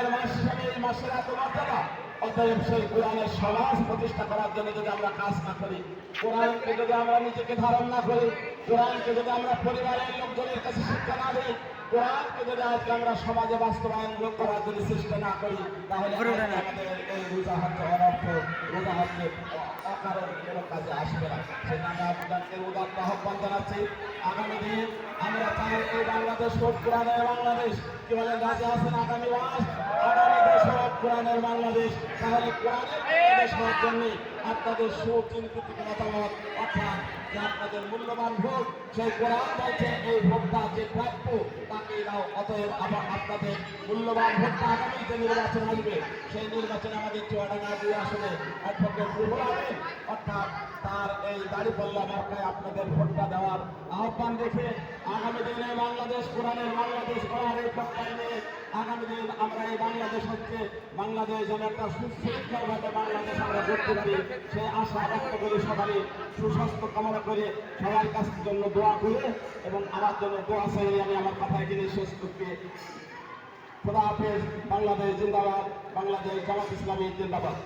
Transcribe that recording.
কোরআনের মাস এই মাসের এত মর্যাদা অতএব সেই কোরআনের সমাজ প্রতিষ্ঠা করার জন্য যদি আমরা কাজ না করি কোরআনকে যদি আমরা নিজেকে ধারণ না করি কোরআনকে যদি আমরা পরিবারের লোকজনের কাছে শিক্ষা না দিই কোরআনকে যদি আজকে আমরা সমাজে বাস্তবায়ন করার জন্য চেষ্টা না করি তাহলে আমাদের এই রোজা হচ্ছে অনর্থ রোজা হচ্ছে অকারণ কোনো কাজে আসবে না। সেই জন্য আপনাদেরকে উদাত্ত আহ্বান জানাচ্ছি। আগামী দিন বাংলাদেশ কি বলেন রাজা আছেন আগামী মাস, আগামী দেশ বাংলাদেশ। তাহলে কোরআনের বাংলাদেশ হওয়ার আপনাদের সুচিন্তিত মতামত, অর্থাৎ আপনাদের মূল্যবান ভোট, সেই কোরআন বলছে, এই ভোটটা যে প্রাপ্য, তাকে দাও। অতএব আবার আপনাদের মূল্যবান ভোটটা আগামী যে নির্বাচন আসবে, সেই নির্বাচনে আমাদের চুয়াডাঙ্গা দুই আসনে অ্যাডভোকেট রুহুল অর্থাৎ তার এই দাড়িপাল্লা মার্কায় আপনাদের ভোটটা দেওয়ার আহ্বান রেখে আগামী বাংলাদেশ কোরআনের বাংলাদেশ করার এই আগামী দিন আমরা এই বাংলাদেশ হচ্ছে বাংলাদেশ যেন একটা সুশৃঙ্খলভাবে বাংলাদেশ আমরা করতে পারি। সেই আশা ব্যক্ত করি সকালে সুস্বাস্থ্য কামনা করে সবার কাছের জন্য দোয়া করে এবং আমার জন্য দোয়া চাই আমি আমার কথা এখানে শেষ করতে খোদা হাফেজ, বাংলাদেশ জিন্দাবাদ, বাংলাদেশ জামাত ইসলামী জিন্দাবাদ।